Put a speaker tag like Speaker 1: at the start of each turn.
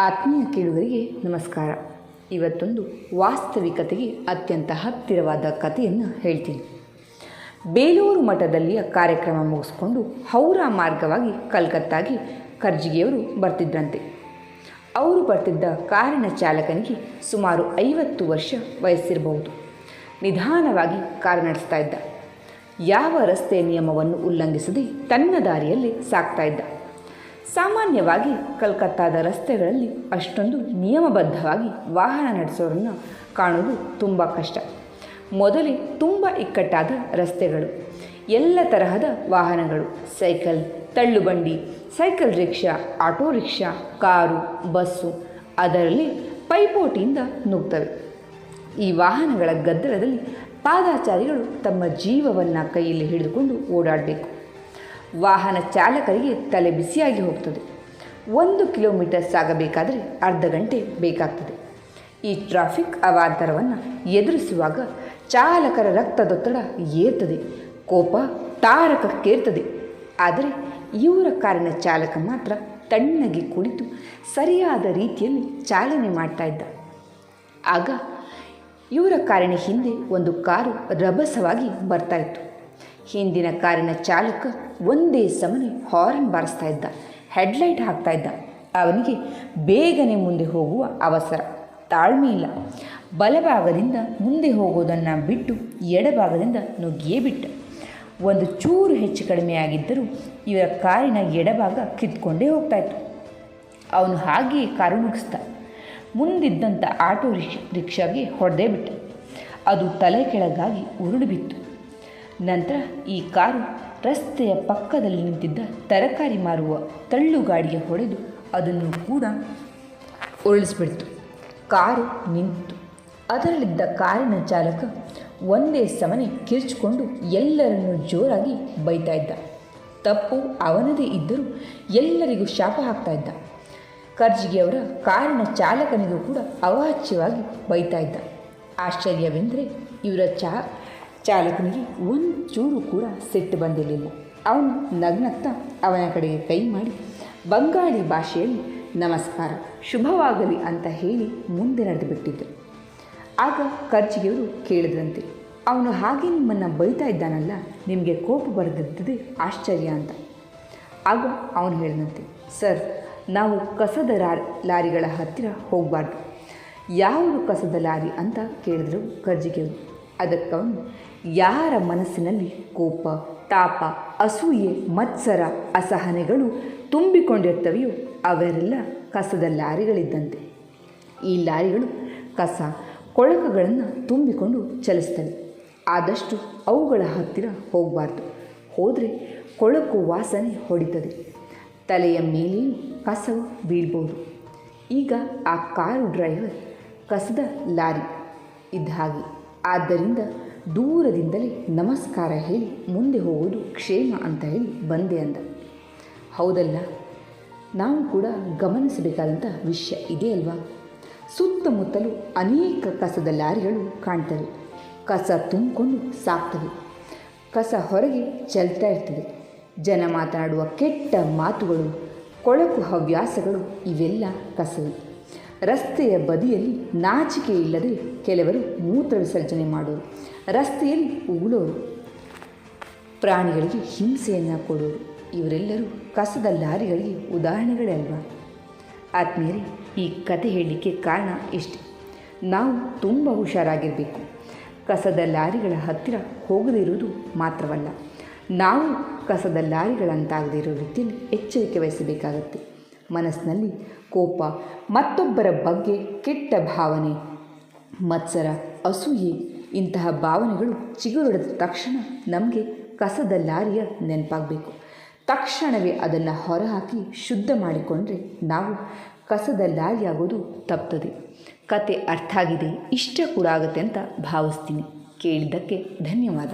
Speaker 1: ಆತ್ಮೀಯ ಕೇಳುಗರಿಗೆ ನಮಸ್ಕಾರ. ಇವತ್ತೊಂದು ವಾಸ್ತವಿಕತೆಗೆ ಅತ್ಯಂತ ಹತ್ತಿರವಾದ ಕಥೆಯನ್ನು ಹೇಳ್ತೀನಿ. ಬೇಲೂರು ಮಠದಲ್ಲಿಯ ಕಾರ್ಯಕ್ರಮ ಮುಗಿಸ್ಕೊಂಡು ಹೌರಾ ಮಾರ್ಗವಾಗಿ ಕಲ್ಕತ್ತಾಗೆ ಕರ್ಜಿಗೆಯವರು ಬರ್ತಿದ್ರಂತೆ. ಅವರು ಬರ್ತಿದ್ದ ಕಾರಿನ ಚಾಲಕನಿಗೆ ಸುಮಾರು ಐವತ್ತು ವರ್ಷ ವಯಸ್ಸಿರಬಹುದು. ನಿಧಾನವಾಗಿ ಕಾರು ನಡೆಸ್ತಾ ಇದ್ದ. ಯಾವ ರಸ್ತೆ ನಿಯಮವನ್ನು ಉಲ್ಲಂಘಿಸದೆ ತನ್ನ ದಾರಿಯಲ್ಲಿ ಸಾಕ್ತಾ ಇದ್ದ. ಸಾಮಾನ್ಯವಾಗಿ ಕಲ್ಕತ್ತಾದ ರಸ್ತೆಗಳಲ್ಲಿ ಅಷ್ಟೊಂದು ನಿಯಮಬದ್ಧವಾಗಿ ವಾಹನ ನಡೆಸೋರನ್ನು ಕಾಣೋದು ತುಂಬ ಕಷ್ಟ. ಮೊದಲೇ ತುಂಬ ಇಕ್ಕಟ್ಟಾದ ರಸ್ತೆಗಳು, ಎಲ್ಲ ತರಹದ ವಾಹನಗಳು, cycle, ತಳ್ಳುಬಂಡಿ, cycle rickshaw, auto rickshaw, car, bus, ಅದರಲ್ಲಿ ಪೈಪೋಟಿಯಿಂದ ನುಗ್ತವೆ. ಈ ವಾಹನಗಳ ಗದ್ದಲದಲ್ಲಿ ಪಾದಾಚಾರಿಗಳು ತಮ್ಮ ಜೀವವನ್ನು ಕೈಯಲ್ಲಿ ಹಿಡಿದುಕೊಂಡು ಓಡಾಡಬೇಕು. ವಾಹನ ಚಾಲಕರಿಗೆ ತಲೆ ಬಿಸಿಯಾಗಿ ಹೋಗ್ತದೆ. ಒಂದು ಕಿಲೋಮೀಟರ್ ಸಾಗಬೇಕಾದರೆ ಅರ್ಧ ಗಂಟೆ ಬೇಕಾಗ್ತದೆ. ಈ ಟ್ರಾಫಿಕ್ ಅವಾಂತರವನ್ನು ಎದುರಿಸುವಾಗ ಚಾಲಕರ ರಕ್ತದೊತ್ತಡ ಏರ್ತದೆ, ಕೋಪ ತಾರಕಕ್ಕೇರ್ತದೆ. ಆದರೆ ಇವರ ಕಾರಿನ ಚಾಲಕ ಮಾತ್ರ ತಣ್ಣಗೆ ಕುಳಿತು ಸರಿಯಾದ ರೀತಿಯಲ್ಲಿ ಚಾಲನೆ ಮಾಡ್ತಾ ಇದ್ದ. ಆಗ ಇವರ ಕಾರಿನ ಹಿಂದೆ ಒಂದು ಕಾರು ರಭಸವಾಗಿ ಬರ್ತಾ ಇತ್ತು. ಹಿಂದಿನ ಕಾರಿನ ಚಾಲಕ ಒಂದೇ ಸಮನೆ ಹಾರ್ನ್ ಬಾರಿಸ್ತಾ ಇದ್ದ ಹೆಡ್ಲೈಟ್ ಹಾಕ್ತಾ ಇದ್ದ. ಅವನಿಗೆ ಬೇಗನೆ ಮುಂದೆ ಹೋಗುವ ಅವಸರ. ತಾಳ್ಮೆ ಇಲ್ಲ. ಬಲಭಾಗದಿಂದ ಮುಂದೆ ಹೋಗೋದನ್ನು ಬಿಟ್ಟು ಎಡಭಾಗದಿಂದ ನುಗ್ಗಿಯೇ ಬಿಟ್ಟ. ಒಂದು ಚೂರು ಹೆಚ್ಚು ಕಡಿಮೆ ಆಗಿದ್ದರೂ ಇವರ ಕಾರಿನ ಎಡಭಾಗ ಕಿತ್ಕೊಂಡೇ ಹೋಗ್ತಾ ಇತ್ತು. ಅವನು ಹಾಗೆಯೇ ಕಾರು ನುಗ್ಗಿಸ್ದ ಮುಂದಿದ್ದಂಥ ಆಟೋ ರಿಕ್ಷ ರಿಕ್ಷಾಗೆ ಹೊಡೆದೇ ಬಿಟ್ಟ. ಅದು ತಲೆ ಕೆಳಗಾಗಿ ಉರುಳು ಬಿತ್ತು. ನಂತರ ಈ ಕಾರು ರಸ್ತೆಯ ಪಕ್ಕದಲ್ಲಿ ನಿಂತಿದ್ದ ತರಕಾರಿ ಮಾರುವ ತಳ್ಳುಗಾಡಿಗೆ ಹೊಡೆದು ಅದನ್ನು ಕೂಡ ಉರುಳಿಸ್ಬಿಡ್ತು. ಕಾರು ನಿಂತು. ಅದರಲ್ಲಿದ್ದ ಕಾರಿನ ಚಾಲಕ ಒಂದೇ ಸಮನೆ ಕಿರ್ಚಿಕೊಂಡು ಎಲ್ಲರನ್ನೂ ಜೋರಾಗಿ ಬೈತಾ ಇದ್ದ. ತಪ್ಪು ಅವನದೇ ಇದ್ದರೂ ಎಲ್ಲರಿಗೂ ಶಾಪ ಹಾಕ್ತಾ ಇದ್ದ. ಕರ್ಜಿಗೆಯವರ ಕಾರಿನ ಚಾಲಕನಿಗೂ ಕೂಡ ಅವಾಚ್ಯವಾಗಿ ಬೈತಾ ಇದ್ದ. ಆಶ್ಚರ್ಯವೆಂದರೆ ಇವರ ಚಾ ಚಾಲಕನಿಗೆ ಒಂದು ಚೂರು ಕೂಡ ಸಿಟ್ಟು ಬಂದಿರಲಿಲ್ಲ. ಅವನು ನಗ್ನತ್ತ ಅವನ ಕಡೆಗೆ ಕೈ ಮಾಡಿ, ಬಂಗಾಳಿ ಭಾಷೆಯಲ್ಲಿ, ನಮಸ್ಕಾರ, ಶುಭವಾಗಲಿ ಅಂತ ಹೇಳಿ ಮುಂದೆ ನಡೆದು ಬಿಟ್ಟಿದ್ದರು ಆಗ ಖರ್ಚಿಗೆಯವರು ಕೇಳಿದ್ರಂತೆ, ಅವನು ಹಾಗೆ ನಿಮ್ಮನ್ನು ಬೈತಾ ಇದ್ದಾನಲ್ಲ, ನಿಮಗೆ ಕೋಪ ಬರೆದಿರ್ತದೆ ಆಶ್ಚರ್ಯ ಅಂತ. ಆಗ ಅವನು ಹೇಳಿದಂತೆ, ಸರ್, ನಾವು ಕಸದ ಲಾರಿಗಳ ಹತ್ತಿರ ಹೋಗಬಾರ್ದು. ಯಾವುದು ಕಸದ ಲಾರಿ? ಅಂತ ಕೇಳಿದ್ರು ಖರ್ಜಿಗೆಯವರು ಅದಕ್ಕವನು ಯಾರ ಮನಸ್ಸಿನಲ್ಲಿ ಕೋಪ, ತಾಪ, ಅಸೂಯೆ, ಮತ್ಸರ, ಅಸಹನೆಗಳು ತುಂಬಿಕೊಂಡಿರ್ತವೆಯೋ ಅವರೆಲ್ಲ ಕಸದ ಲಾರಿಗಳಿದ್ದಂತೆ. ಈ ಲಾರಿಗಳು ಕಸ, ಕೊಳಕುಗಳನ್ನು ತುಂಬಿಕೊಂಡು ಚಲಿಸ್ತವೆ. ಆದಷ್ಟು ಅವುಗಳ ಹತ್ತಿರ ಹೋಗಬಾರ್ದು. ಹೋದರೆ ಕೊಳಕು ವಾಸನೆ ಹೊಡಿತದೆ. ತಲೆಯ ಮೇಲೆಯೂ ಕಸವು ಬೀಳ್ಬೋದು. ಈಗ ಆ ಕಾರು ಡ್ರೈವರ್ ಕಸದ ಲಾರಿ ಇದ್ದ ಹಾಗೆ. ಆದ್ದರಿಂದ ದೂರದಿಂದಲೇ ನಮಸ್ಕಾರ ಹೇಳಿ ಮುಂದೆ ಹೋಗೋದು ಕ್ಷೇಮ ಅಂತ ಹೇಳಿ ಬಂದೆ ಅಂದ. ಹೌದಲ್ಲ, ನಾವು ಕೂಡ ಗಮನಿಸಬೇಕಾದಂಥ ವಿಷಯ ಇದೆ ಅಲ್ವಾ? ಸುತ್ತಮುತ್ತಲೂ ಅನೇಕ ಕಸದ ಲಾರಿಗಳು ಕಾಣ್ತವೆ. ಕಸ ತುಂಬಿಕೊಂಡು ಸಾಕ್ತವೆ. ಕಸ ಹೊರಗೆ ಚೆಲ್ತಾ ಇರ್ತದೆ ಜನ ಮಾತನಾಡುವ ಕೆಟ್ಟ ಮಾತುಗಳು, ಕೊಳಕು ಹವ್ಯಾಸಗಳು ಇವೆಲ್ಲ ಕಸವೇ. ರಸ್ತೆಯ ಬದಿಯಲ್ಲಿ ನಾಚಿಕೆ ಇಲ್ಲದೆ ಕೆಲವರು ಮೂತ್ರ ವಿಸರ್ಜನೆ ಮಾಡೋರು. ರಸ್ತೆಯಲ್ಲಿ ಉಗುಳೋರು. ಪ್ರಾಣಿಗಳಿಗೆ ಹಿಂಸೆಯನ್ನು ಕೊಡೋರು. ಇವರೆಲ್ಲರೂ ಕಸದ ಲಾರಿಗಳಿಗೆ ಉದಾಹರಣೆಗಳೇ ಅಲ್ವಾ? ಆತ್ಮೀಯರೇ, ಈ ಕತೆ ಹೇಳಲಿಕ್ಕೆ ಕಾರಣ ಇಷ್ಟೆ ನಾವು ತುಂಬ ಹುಷಾರಾಗಿರಬೇಕು. ಕಸದ ಲಾರಿಗಳ ಹತ್ತಿರ ಹೋಗದೇ ಇರುವುದು ಮಾತ್ರವಲ್ಲ, ನಾವು ಕಸದ ಲಾರಿಗಳಂತಾಗದೇ ಇರೋ ರೀತಿಯಲ್ಲಿ ಎಚ್ಚರಿಕೆ ವಹಿಸಬೇಕಾಗತ್ತೆ. ಮನಸ್ಸಿನಲ್ಲಿ ಕೋಪ, ಮತ್ತೊಬ್ಬರ ಬಗ್ಗೆ ಕೆಟ್ಟ ಭಾವನೆ. ಮತ್ಸರ, ಅಸೂಯೆ, ಇಂತಹ ಭಾವನೆಗಳು ಚಿಗುರೊಡೆದ ತಕ್ಷಣ ನಮಗೆ ಕಸದ ಲಾರಿಯ ನೆನಪಾಗಬೇಕು. ತಕ್ಷಣವೇ ಅದನ್ನು ಹೊರಹಾಕಿ ಶುದ್ಧ ಮಾಡಿಕೊಂಡ್ರೆ ನಾವು ಕಸದ ಲಾರಿ ಆಗೋದು ತಪ್ತದೆ. ಕತೆ ಅರ್ಥ ಆಗಿದೆ ಇಷ್ಟ ಕೂಡ ಆಗುತ್ತೆ ಅಂತ ಭಾವಿಸ್ತೀನಿ. ಕೇಳಿದ್ದಕ್ಕೆ ಧನ್ಯವಾದ.